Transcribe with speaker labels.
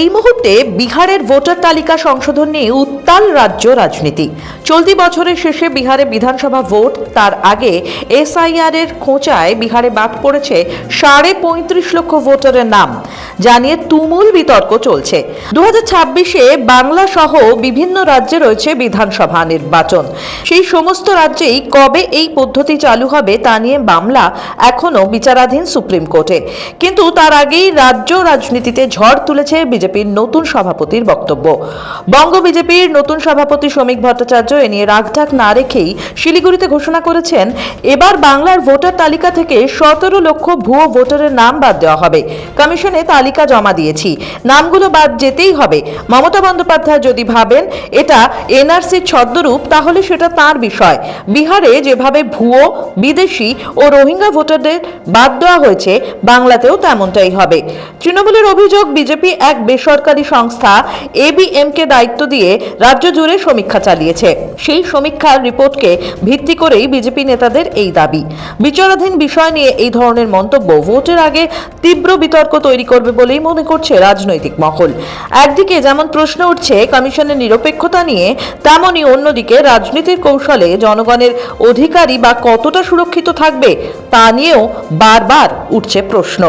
Speaker 1: এই মুহূর্তে বিহারের ভোটার তালিকা সংশোধন নিয়ে উত্তাল রাজ্য রাজনীতি। চলতি বছরের শেষে বিহারে বিধানসভা ভোট, তার আগে এসআইআর এর খোঁচায় বিহারে বাদ পড়েছে সাড়ে পঁয়ত্রিশ লক্ষ ভোটারের নাম জানিয়ে তুমুল বিতর্ক চলছে। দু ছাব্বিশে বাংলা সহ বিভিন্ন রাজ্যে রয়েছে বিধানসভা নির্বাচন। সেই সমস্ত রাজ্যেই কবে এই পদ্ধতি চালু হবে তা নিয়ে মামলা এখনও বিচারাধীন সুপ্রিম কোর্টে। কিন্তু তার আগেই রাজ্য রাজনীতিতে ঝড় তুলেছে বিজেপির নতুন সভাপতির বক্তব্য। বঙ্গ বিজেপির নতুন সভাপতি শ্রমিক ভট্টাচার্য এ নিয়ে রাগঢাক না রেখেই শিলিগুড়িতে ঘোষণা করেছেন, এবার বাংলার ভোটার তালিকা থেকে সতেরো লক্ষ ভুয়ো ভোটারের নাম বাদ দেওয়া হবে। কমিশনে তালিকা জমা দিয়েছি। নামগুলো বাদ যেতেই হবে। মমতা বন্দ্যোপাধ্যায় যদি ভাবেন এটা এনআরসির ছদ্মরূপ, তাহলে সেটা তার বিষয়। বিহারে যেভাবে ভুয়ো, বিদেশি ও রোহিঙ্গা ভোটারদের বাদ দেওয়া হয়েছে, বাংলাতেও তেমনটাই হবে। তৃণমূলের অভিযোগ, বিজেপি এক বেসরকারি সংস্থা এবিএমকে দায়িত্ব দিয়ে রাজ্য জুড়ে সমীক্ষা চালিয়েছে। সেই সমীক্ষার রিপোর্টকে ভিত্তি করেই বিজেপি নেতাদের এই দাবি। বিচারাধীন বিষয় নিয়ে এই ধরনের মন্তব্য ভোটের আগে তীব্র বিতর্ক তৈরি করবে বলেই মনে করছে রাজনৈতিক মহল। একদিকে যেমন প্রশ্ন উঠছে কমিশনের নিরপেক্ষতা নিয়ে তেমনই অন্যদিকে রাজনীতির কৌশলে জনগণের অধিকারী বা কতটা সুরক্ষিত থাকবে তা নিয়েও বারবার উঠছে প্রশ্ন।